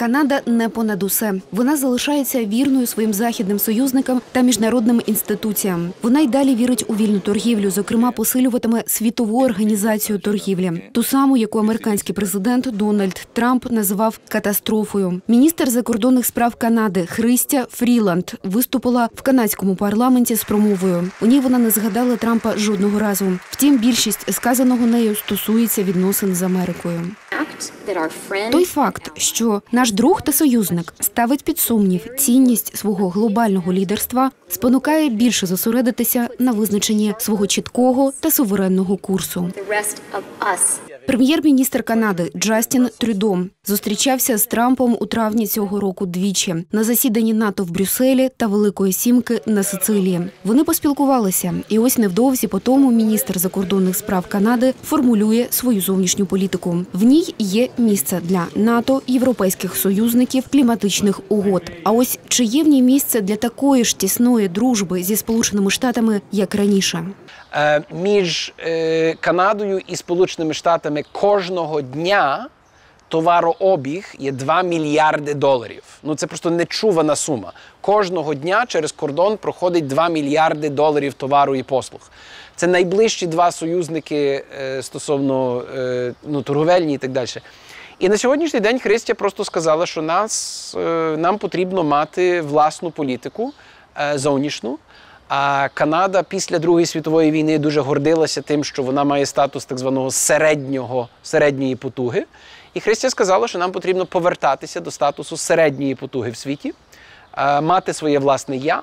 Канада не понад усе. Вона залишається вірною своїм західним союзникам та міжнародним інституціям. Вона й далі вірить у вільну торгівлю, зокрема, посилюватиме світову організацію торгівлі, ту саму, яку американський президент Дональд Трамп називав катастрофою. Міністр закордонних справ Канади Христя Фріланд виступила в канадському парламенті з промовою. У ній вона не згадала Трампа жодного разу. Втім, більшість сказаного нею стосується відносин з Америкою. Той факт, що наш друг та союзник ставить під сумнів цінність свого глобального лідерства, спонукає більше зосередитися на визначенні свого чіткого та суверенного курсу. Прем'єр-міністр Канади Джастін Трюдо зустрічався з Трампом у травні цього року двічі на засіданні НАТО в Брюсселі та Великої Сімки на Сицилії. Вони поспілкувалися, і ось невдовзі по тому міністр закордонних справ Канади формулює свою зовнішню політику. В ній є місце для НАТО, європейських союзників, кліматичних угод. А ось чи є в ній місце для такої ж тісної дружби зі Сполученими Штатами, як раніше? Е, між е, Канадою і Сполученими Штатами кожного дня товарообіг є 2 мільярди доларів. Ну це просто нечувана сума. Кожного дня через кордон проходить 2 мільярди доларів товару і послуг. Це найближчі два союзники е, стосовно е, ну, торговельні і так далі. І на сьогоднішній день Христя просто сказала, що нас, е, нам потрібно мати власну політику е, зовнішню. А Канада після Другої світової війни дуже гордилася тим, що вона має статус так званого середнього, середньої потуги. І Христя сказала, що нам потрібно повертатися до статусу середньої потуги в світі, е, мати своє власне я.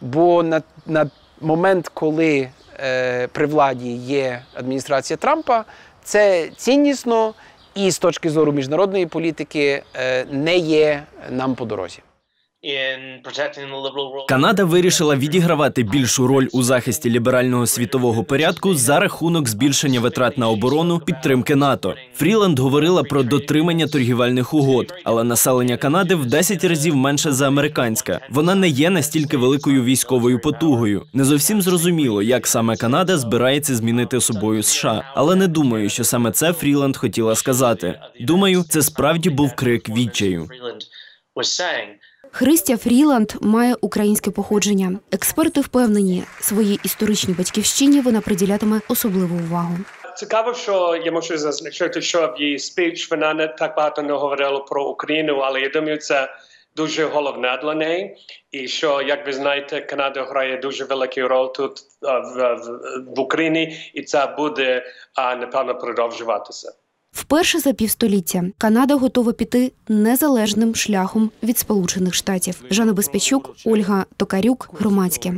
Бо на, на момент, коли е, при владі є адміністрація Трампа, це ціннісно і з точки зору міжнародної політики е, не є нам по дорозі. Канада вирішила відігравати більшу роль у захисті ліберального світового порядку за рахунок збільшення витрат на оборону підтримки НАТО. Фріланд говорила про дотримання торгівельних угод, але населення Канади в 10 разів менше за американське. Вона не є настільки великою військовою потугою. Не зовсім зрозуміло, як саме Канада збирається змінити собою США. Але не думаю, що саме це Фріланд хотіла сказати. Думаю, це справді був крик відчаю. Христя Фріланд має українське походження. Експерти впевнені, своїй історичній батьківщині вона приділятиме особливу увагу. Цікаво, що я можу зазначити, що в її спіч вона не так багато не говорила про Україну, але я думаю, це дуже головне для неї. І що, як ви знаєте, Канада грає дуже велику роль тут в, в, в Україні, і це буде напевно продовжуватися. Вперше за півстоліття Канада готова піти незалежним шляхом від Сполучених Штатів. Жанна Безпечук, Ольга Токарюк, громадське.